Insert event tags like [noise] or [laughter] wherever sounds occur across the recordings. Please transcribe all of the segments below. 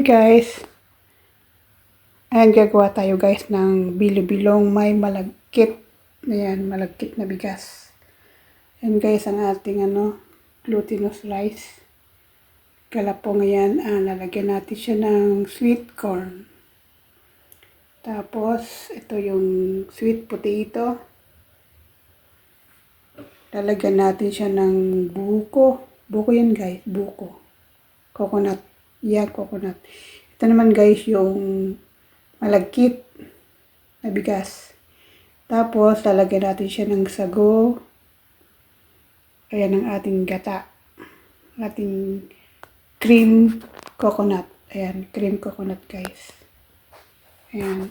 Hi guys! Ayan, gagawa tayo guys ng bilo-bilong may malagkit. Ayan, malagkit na bigas. Ayan guys, ang ating ano, glutinous rice. Kalapong ayan, ah, lalagyan natin siya ng sweet corn. Tapos, ito yung sweet potato. Lalagyan natin siya ng buko. Buko yan guys, buko. Coconut. Yeah, coconut. Ito naman guys yung malagkit na bigas. Tapos, lalagyan natin siya ng sago. Ayan ang ating gata. Ating cream coconut. Ayan, cream coconut guys. Ayan.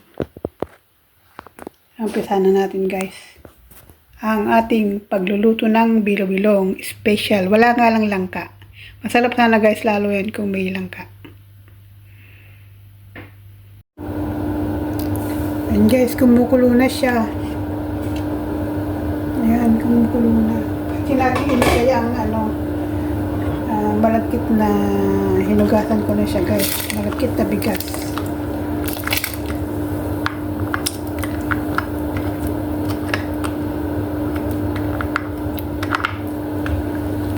Umpisa na natin guys. Ang ating pagluluto ng bilo-bilong special. Wala nga lang langka. Masarap sana guys lalo yan kung may langka. Ayan guys, kumukulo na siya. Ayan, kumukulo na. Pati natin ilagay ang ano, ah, malagkit na hinugasan ko na siya guys. Malagkit na bigas.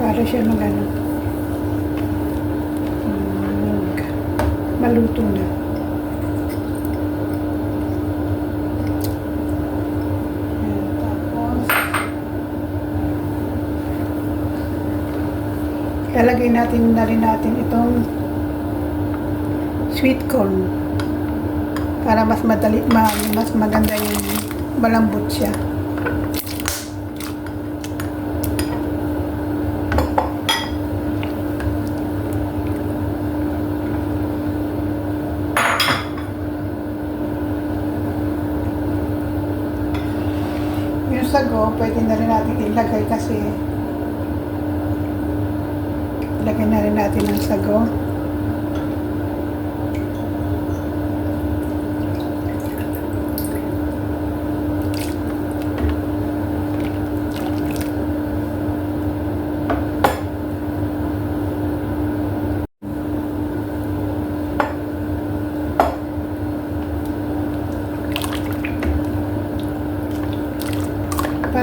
Para siya mag ano, mag, maluto na. Ayan, tapos, lalagay natin na rin natin itong sweet corn para mas madali, ma, mas maganda yung malambot siya. Yung sago, pwede na rin natin ilagay kasi ilagay na rin natin ang sago.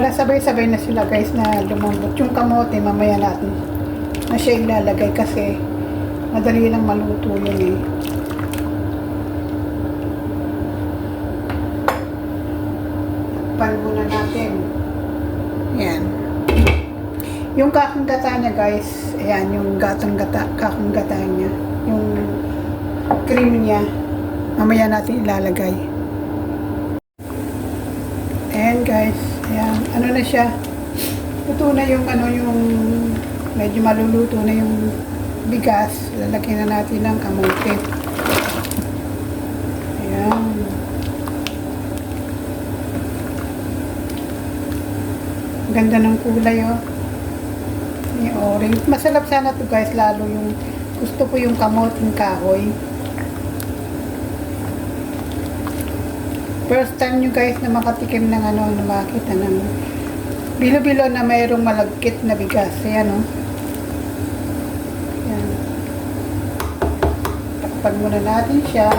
Para sabay-sabay na sila guys na lumambot. Yung kamote mamaya natin na siya ilalagay kasi madali lang maluto yun eh. Pan muna natin. Yan. Yung kakang gata niya guys, ayan, yung gatang gata, kakang gata niya. Yung cream niya, mamaya natin ilalagay. Ayan guys, ayan, ano na siya, luto na yung ano yung medyo maluluto na yung bigas. Lalagyan na natin ng kamote. Ayan. Ganda ng kulay oh. May orange. Masarap sana to guys, lalo yung gusto ko yung kamoting kahoy. First time nyo guys na makatikim ng ano, na makita ng bilo-bilo na mayroong malagkit na bigas. Ayan o. Oh. Ayan. Takpan muna natin siya.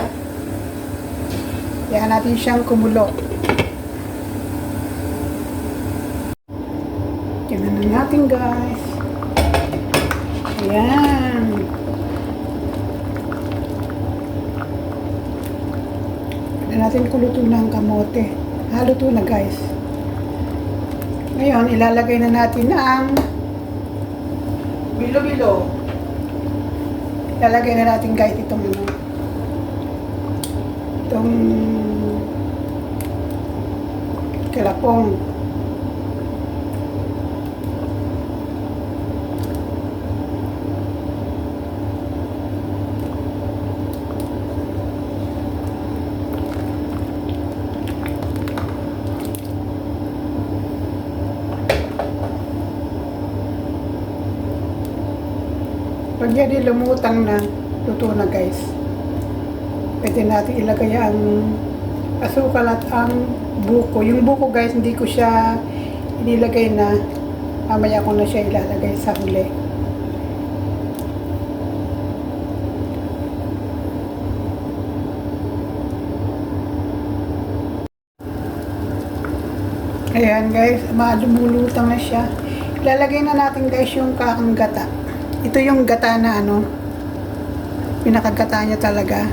Ayan natin siyang kumulo. Tingnan na natin guys. Ayan. Tignan natin kung luto na ang kamote. Haluto na guys. Ngayon, ilalagay na natin ang bilo-bilo. Ilalagay na natin guys itong ano. Itong kalapong. Pag yan ay lumutang na, luto na guys. Pwede natin ilagay ang asukal at ang buko. Yung buko guys, hindi ko siya inilagay na. Mamaya ko na siya ilalagay sa huli. Ayan guys, lumulutang na siya. Ilalagay na natin guys yung kakang gata. Ito yung gata na ano, pinakagata niya talaga.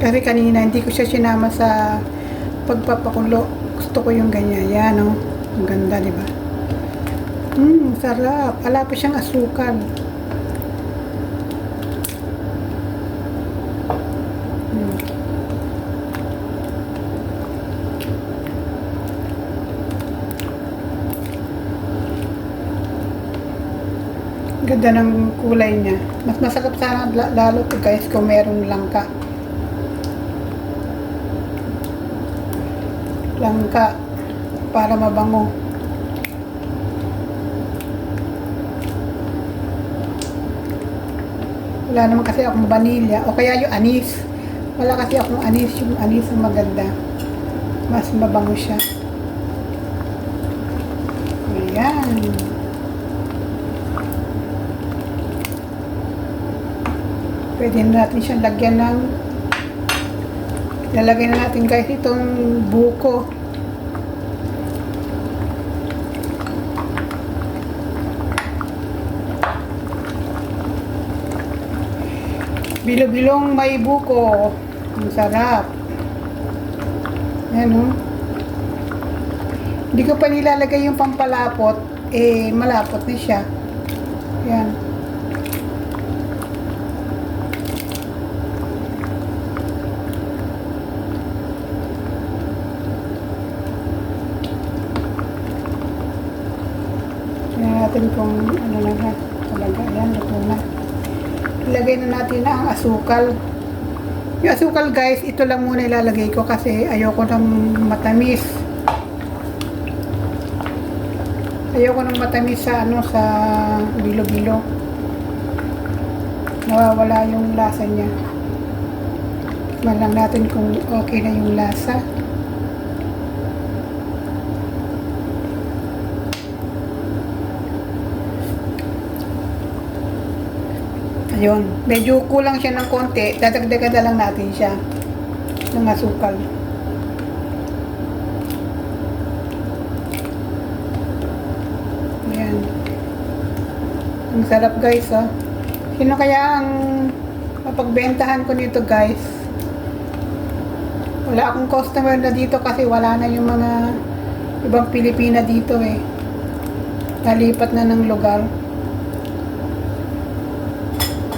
Kasi kanina hindi ko siya sinama sa pagpapakulo. Gusto ko yung ganyan. Yan oh. Ang ganda, di ba? Mmm, sarap. Wala pa siyang asukal. Ganda ng kulay niya. Mas masarap sana la- lalo to guys kung merong langka. Langka para mabango. Wala naman kasi akong vanilla o kaya yung anis. Wala kasi akong anis. Yung anis ang maganda. Mas mabango siya. Ayan. Pwede na natin siyang lagyan ng lalagay na natin guys itong buko. Bilo-bilong may buko. Ang sarap. Ayan oh. Hindi ko pa nilalagay yung pampalapot. Eh, malapot na siya. Ayan. Tingnan natin kung ano na ha. Talaga, ayan, luto na. Ilagay na natin na ang asukal. Yung asukal guys, ito lang muna ilalagay ko kasi ayoko ng matamis. Ayoko ng matamis sa ano sa bilo-bilo. Nawawala yung lasa niya. Man lang natin kung okay na yung lasa. Ayun. Medyo kulang siya ng konti. Dadagdagan na lang natin siya ng asukal. Ayan. Ang sarap guys, oh. Sino kaya ang mapagbentahan ko nito guys? Wala akong customer na dito kasi wala na yung mga ibang Pilipina dito eh. Nalipat na ng lugar.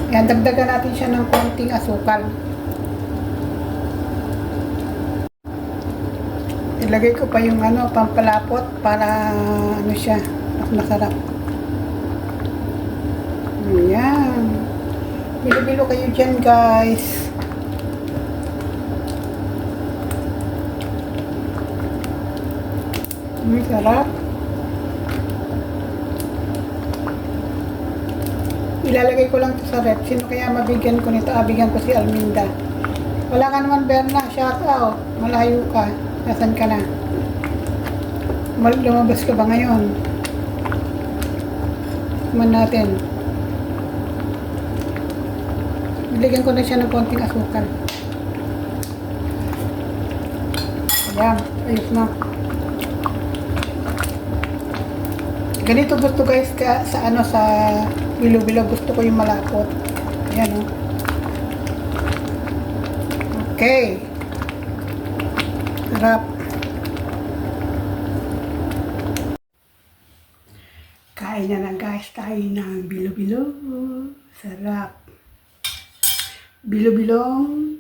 Yan, dagdagan natin siya ng konting asukal. Ilagay ko pa yung ano, pampalapot para ano siya, mas masarap. Ayan. Bilo-bilo kayo dyan, guys. Ang sarap. Ilalagay ko lang to sa rep. Sino kaya mabigyan ko nito? Ah, bigyan ko si Alminda. Wala ka naman, Berna. Shout out. Malayo ka. Nasaan ka na? Lumabas ka ba ngayon? Man natin. Bigyan ko na siya ng konting asukal. Ayan. Ayos na. Ganito gusto guys ka, sa ano sa bilo-bilo gusto ko yung malapot. Ayan oh. Okay. Sarap. Kain na na guys tayo ng bilo-bilo. Sarap. Bilo-bilong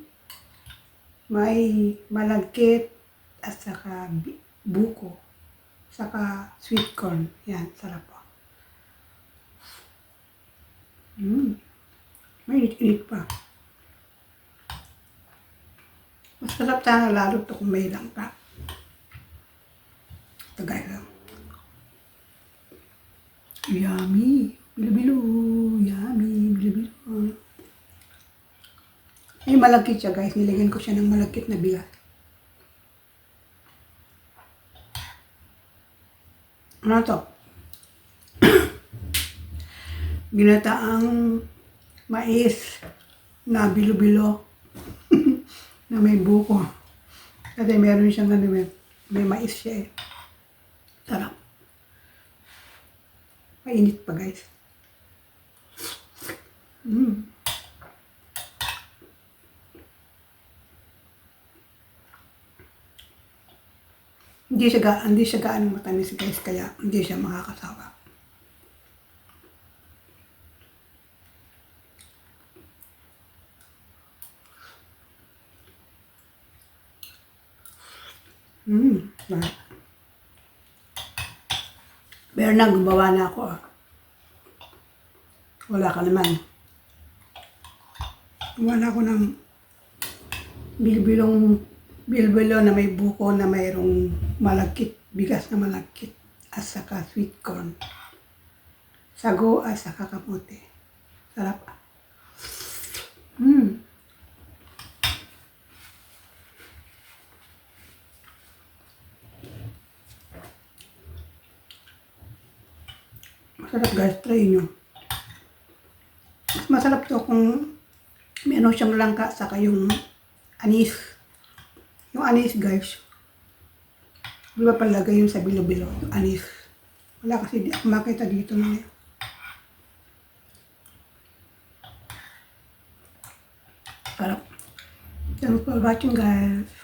may malagkit at saka buko Saka sweet corn. Yan, sarap po. Mm. Mainit-init pa. Mas sarap sana lalo to kung may lang pa. Tagay lang. Yummy. Bilo-bilo. Yummy. Bilo-bilo. Ay, malagkit siya guys. Nilagyan ko siya ng malagkit na bigas. Ano to? [coughs] Ginataang mais na bilo-bilo [laughs] na may buko. Kasi meron siyang ano, may, may mais siya eh. Sarap. Mainit pa guys. Mm. Hindi siya, ga, hindi siya gaano matamis guys, kaya hindi siya makakasawa. Mm, sarap. Pero na, gumawa na ako. ah. Wala ka naman. Na ako ng bilbilong bilbilo na may buko na mayroong malagkit, bigas na malagkit at saka sweet corn. Sago at saka kamote. Sarap. Mm. Masarap guys, try nyo. Mas masarap to kung ano siyang langka saka yung anis. Yung anis guys. Di ba palagay yung sa bilo-bilo? Yung anis. Wala kasi di ako makita dito na Sarap. Thanks for watching guys.